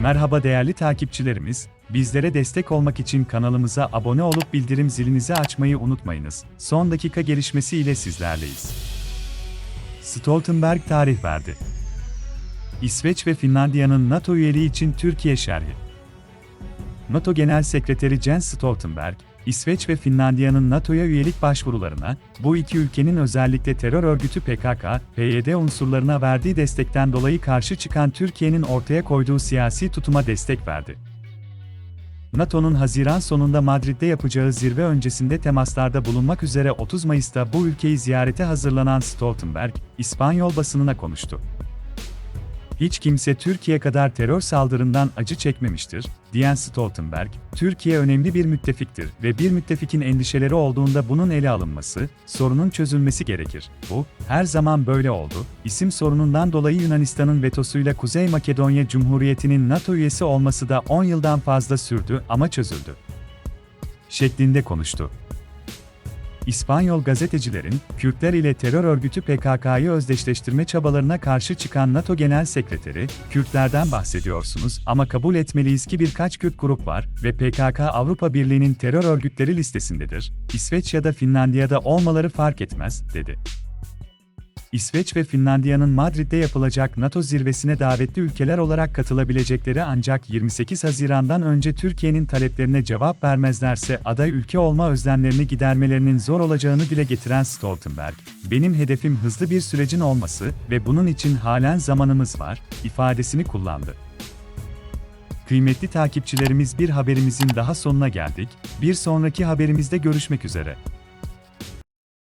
Merhaba değerli takipçilerimiz, bizlere destek olmak için kanalımıza abone olup bildirim zilinizi açmayı unutmayınız. Son dakika gelişmesi ile sizlerleyiz. Stoltenberg tarih verdi. İsveç ve Finlandiya'nın NATO üyeliği için Türkiye şerhi. NATO Genel Sekreteri Jens Stoltenberg, İsveç ve Finlandiya'nın NATO'ya üyelik başvurularına, bu iki ülkenin özellikle terör örgütü PKK, PYD unsurlarına verdiği destekten dolayı karşı çıkan Türkiye'nin ortaya koyduğu siyasi tutuma destek verdi. NATO'nun Haziran sonunda Madrid'de yapacağı zirve öncesinde temaslarda bulunmak üzere 30 Mayıs'ta bu ülkeyi ziyarete hazırlanan Stoltenberg, İspanyol basınına konuştu. Hiç kimse Türkiye kadar terör saldırından acı çekmemiştir, diyen Stoltenberg, Türkiye önemli bir müttefiktir ve bir müttefikin endişeleri olduğunda bunun ele alınması, sorunun çözülmesi gerekir. Bu, her zaman böyle oldu. İsim sorunundan dolayı Yunanistan'ın vetosuyla Kuzey Makedonya Cumhuriyeti'nin NATO üyesi olması da 10 yıldan fazla sürdü ama çözüldü. Şeklinde konuştu. İspanyol gazetecilerin, Kürtler ile terör örgütü PKK'yı özdeşleştirme çabalarına karşı çıkan NATO Genel Sekreteri, Kürtlerden bahsediyorsunuz ama kabul etmeliyiz ki birkaç Kürt grup var ve PKK Avrupa Birliği'nin terör örgütleri listesindedir, İsveç ya da Finlandiya'da olmaları fark etmez, dedi. İsveç ve Finlandiya'nın Madrid'de yapılacak NATO zirvesine davetli ülkeler olarak katılabilecekleri ancak 28 Haziran'dan önce Türkiye'nin taleplerine cevap vermezlerse aday ülke olma özlemlerini gidermelerinin zor olacağını dile getiren Stoltenberg, "Benim hedefim hızlı bir sürecin olması ve bunun için halen zamanımız var." ifadesini kullandı. Kıymetli takipçilerimiz bir haberimizin daha sonuna geldik. Bir sonraki haberimizde görüşmek üzere.